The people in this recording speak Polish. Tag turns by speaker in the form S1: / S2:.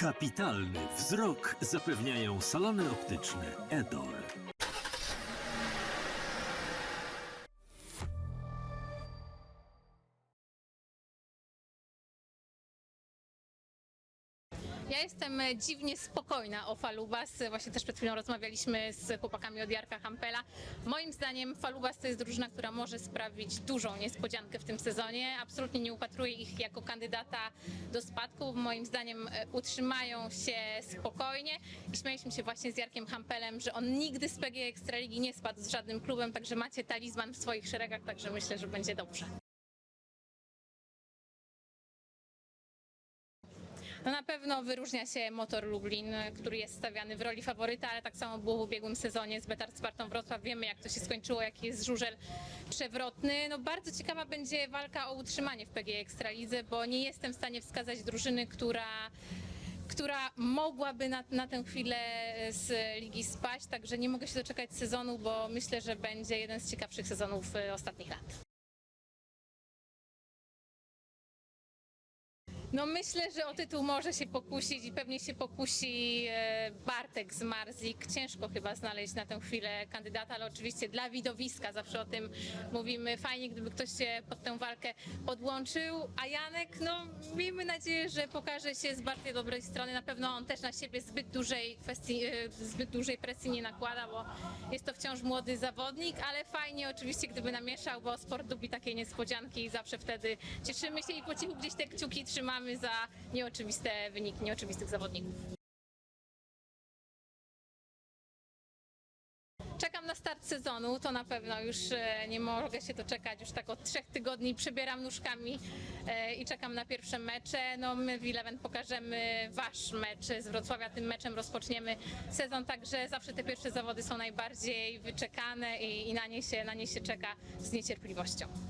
S1: Kapitalny wzrok zapewniają salony optyczne Edol.
S2: Ja jestem e, dziwnie spokojna o Falubas. Właśnie też przed chwilą rozmawialiśmy z chłopakami od Jarka Hampela. Moim zdaniem Falubas to jest drużyna, która może sprawić dużą niespodziankę w tym sezonie. Absolutnie nie upatruję ich jako kandydata do spadku. Moim zdaniem e, utrzymają się spokojnie. I śmialiśmy się właśnie z Jarkiem Hampelem, że on nigdy z PG Ekstraligi nie spadł z żadnym klubem, także macie talizman w swoich szeregach, także myślę, że będzie dobrze. No na pewno wyróżnia się motor Lublin, który jest stawiany w roli faworyta, ale tak samo było w ubiegłym sezonie z Betar Spartą Wrocław. Wiemy jak to się skończyło, jaki jest żużel przewrotny. No bardzo ciekawa będzie walka o utrzymanie w PG Ekstralidze, bo nie jestem w stanie wskazać drużyny, która która mogłaby na, na tę chwilę z ligi spaść, także nie mogę się doczekać sezonu, bo myślę, że będzie jeden z ciekawszych sezonów e, ostatnich lat. No myślę, że o tytuł może się pokusić i pewnie się pokusi e, Bartek z Marzik. Ciężko chyba znaleźć na tę chwilę kandydata, ale oczywiście dla widowiska zawsze o tym mówimy. Fajnie, gdyby ktoś się pod tę walkę podłączył. A Janek, no miejmy nadzieję, że pokaże się z bardzo dobrej strony. Na pewno on też na siebie zbyt dużej kwestii, e, zbyt dużej presji nie nakłada, bo jest to wciąż młody zawodnik, ale fajnie oczywiście, gdyby namieszał, bo sport lubi takie niespodzianki i zawsze wtedy cieszymy się i po cichu gdzieś te kciuki trzymamy za nieoczywiste wyniki, nieoczywistych zawodników. Czekam na start sezonu, to na pewno już e, nie mogę się doczekać. Już tak od trzech tygodni przebieram nóżkami e, i czekam na pierwsze mecze. No my w Eleven pokażemy wasz mecz z Wrocławia, tym meczem rozpoczniemy sezon, także zawsze te pierwsze zawody są najbardziej wyczekane i, i na, nie się, na nie się czeka z niecierpliwością.